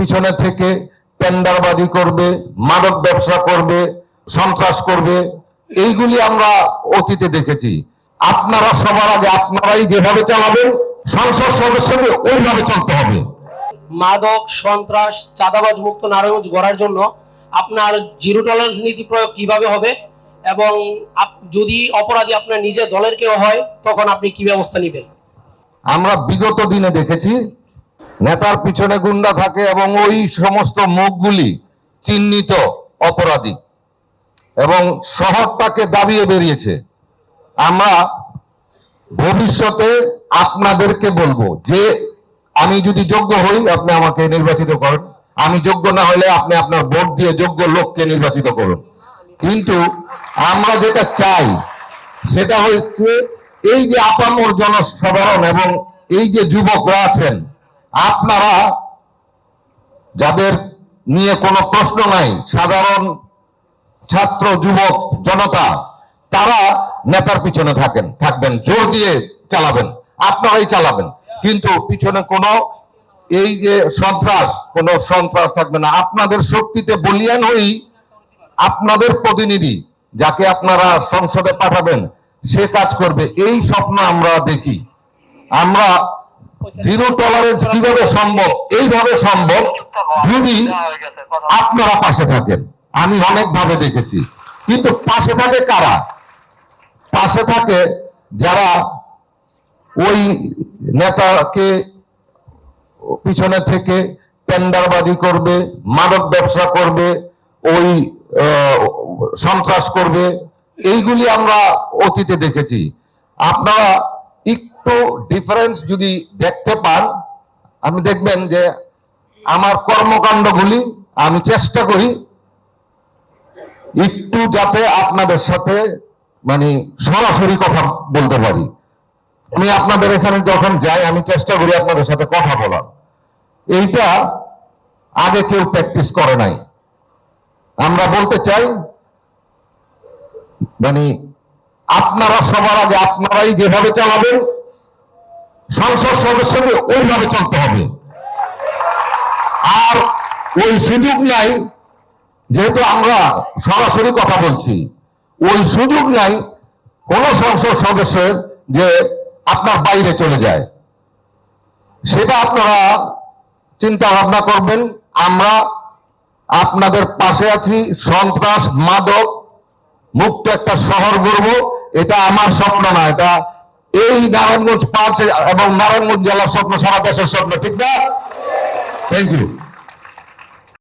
পিছনে থেকে টেন্ডারবাজি করবে মাদক ব্যবসা করবে সন্ত্রাস করবে এইগুলি আমরা অতীতে দেখেছি। আপনারা সবার আগে আপনারাই যেভাবে চালাবেন সংসদ সদস্যকে ওইভাবে চলতে হবে। মাদক সন্ত্রাস চাঁদাবাজ মুক্ত নারায়ণগঞ্জ গড়ার জন্য আপনার জিরো টলারেন্স নীতি প্রয়োগ কীভাবে হবে এবং যদি অপরাধী আপনার নিজের দলের কেউ হয় তখন আপনি কি ব্যবস্থা নেবেন? আমরা বিগত দিনে দেখেছি নেতার পিছনে গুন্ডা থাকে এবং ওই সমস্ত মুখগুলি চিহ্নিত অপরাধী। এবং শহরটাকে দাবিয়ে বেরিয়েছে। আমরা ভবিষ্যতে আপনাদেরকে বলব যে আমি যদি যোগ্য হই, আপনি আমাকে নির্বাচিত করেন। আমি যোগ্য না হলে আপনি আপনার ভোট দিয়ে যোগ্য লোককে নির্বাচিত করুন। কিন্তু আমরা যেটা চাই, সেটা হচ্ছে এই যে আপামর জনসাধারণ এবং এই যে যুবকরা আছেন আপনারা যাদের নিয়ে কোনো প্রশ্ন নাই, সাধারণ ছাত্র, যুবক, জনতা, তারা নেতার পিছনে থাকেন, থাকবেন, জোর দিয়ে চালাবেন, আপনারাই চালাবেন। কিন্তু পিছনে কোনো এই যে সন্ত্রাস, কোন সন্ত্রাস থাকবে না। আপনাদের শক্তিতে বলিয়ান হই আপনাদের প্রতিনিধি, যাকে আপনারা সংসদে পাঠাবেন, সে কাজ করবে। এই স্বপ্ন আমরা দেখি। আমরা জিরো টলারেন্স কীভাবে সম্ভব? এইভাবে সম্ভব যদি আপনারা পাশে থাকেন। আমি অনেকভাবে দেখেছি। কিন্তু পাশে থাকে কারা? পাশে থাকে যারা ওই নেতাকে পিছনে থেকে টেন্ডারবাজি করবে, মাদক ব্যবসা করবে, ওই সন্ত্রাস করবে, এইগুলি আমরা অতীতে দেখেছি। আপনারা একটু ডিফারেন্স যদি দেখতে পান, আপনি দেখবেন যে আমার কর্মকাণ্ডগুলি আমি চেষ্টা করি একটু যাতে আপনাদের সাথে মানে সরাসরি কথা বলতে পারি। আমি আপনাদের এখানে যখন যাই, আমি চেষ্টা করি আপনাদের সাথে কথা বলার। এইটা আগে কেউ প্র্যাকটিস করে নাই। আমরা বলতে চাই মানে আপনারা সবার আগে আপনারাই যেভাবে চালাবেন সংসদ সদস্যকে ওইভাবে চলতে হবে। আর ওই সুযোগ নাই, যেহেতু আমরা সরাসরি কথা বলছি, ওই সুযোগ নাই কোন সংসদ সদস্যের যে আপনার বাইরে চলে যায়। সেটা আপনারা চিন্তা ভাবনা করবেন। আমরা আপনাদের পাশে আছি, সন্ত্রাস, মাদক, মুক্ত একটা শহর গড়ব, এটা আমার স্বপ্ন না, এটা এই নারায়ণগঞ্জ পাঁচ এবং নারায়ণগঞ্জ জেলার স্বপ্ন সারা দেশের স্বপ্ন ঠিক না? Thank you